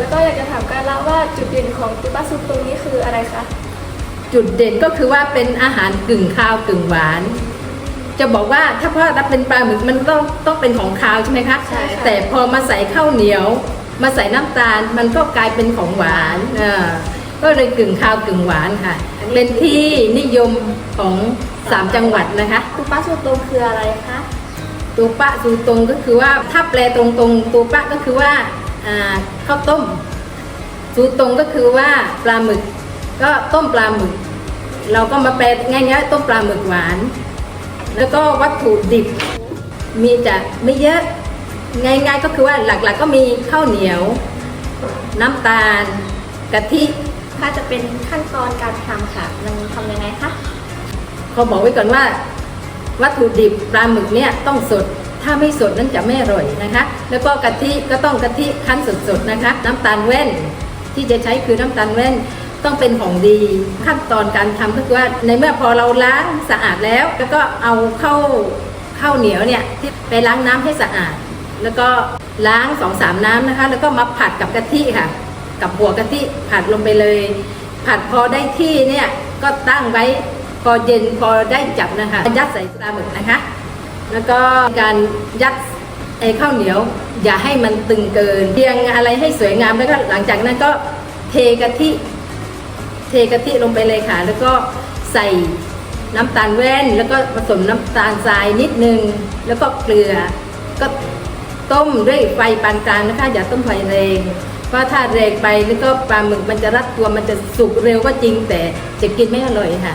แล้วก็อยากจะถามการละว่าจุดเด่นของตุปาซุปตรงนี้คืออะไรคะ จุดเด่นก็คือว่าเป็นอาหารกึ่งคาวกึ่งหวาน จะบอกว่าถ้าพ่อรับเป็นปลาหมึกมันต้องต้องเป็นของคาวใช่ไหมคะใช่ค่ะ แต่พอมาใส่ข้าวเหนียว มาใส่น้ำตาลมันก็กลายเป็นของหวานเออก็เลยกึ่งคาวกึ่งหวานค่ะ เป็นที่นิยมของสามจังหวัดนะคะ ตุปาซุปตรงคืออะไรคะตูปะตูตรงก็คือว่าถ้าแปลตรงตรงๆตูปะก็คือว่าอ่า ข้าวต้มตูตรงก็คือว่าปลาหมึก ก็ต้มปลาหมึก เราก็มาแปลง่ายๆต้มปลาหมึกหวาน แล้วก็วัตถุดิบ มีจะไม่เยอะง่ายๆก็คือว่าหลักๆก็มีข้าวเหนียว น้ำตาลกะทิถ้าจะเป็นขั้นตอนการทำค่ะมันทำยังไงคะเขาบอกไว้ก่อนว่า วัตถุดิบปลาหมึกเนี่ยต้องสด ถ้าไม่สดนั้นจะไม่อร่อยนะคะ แล้วก็กะทิก็ต้องกะทิคั้นสดๆนะคะ น้ำตาลแว่นที่จะใช้คือน้ำตาลแว่นต้องเป็นของดีขั้นตอนการทำก็คือว่าในเมื่อพอเราล้างสะอาดแล้ว แล้วก็เอาเข้าข้าวเหนียวเนี่ยที่ไปล้างน้ำให้สะอาด แล้วก็ล้างสองสามน้ำนะคะ แล้วก็มาผัดกับกะทิค่ะ กับหัวกะทิผัดลงไปเลย ผัดพอได้ที่เนี่ยก็ตั้งไว้พอเย็นพอได้จับนะคะยัดใส่ปลาหมึกนะคะ แล้วก็การยัดไอ้ข้าวเหนียว อย่าให้มันตึงเกินเรียงอะไรให้สวยงามแล้วก็หลังจากนั้นก็เทกะทิเทกะทิลงไปเลยค่ะ แล้วก็ใส่น้ำตาลแว่น แล้วก็ผสมน้ำตาลทรายนิดนึง แล้วก็เกลือ ก็ต้มด้วยไฟปานกลางนะคะ อย่าต้มไฟแรงเพราะถ้าแรงไปแล้วก็ปลาหมึกมันจะรัดตัวมันจะสุกเร็วก็จริงแต่จะกินไม่อร่อยค่ะ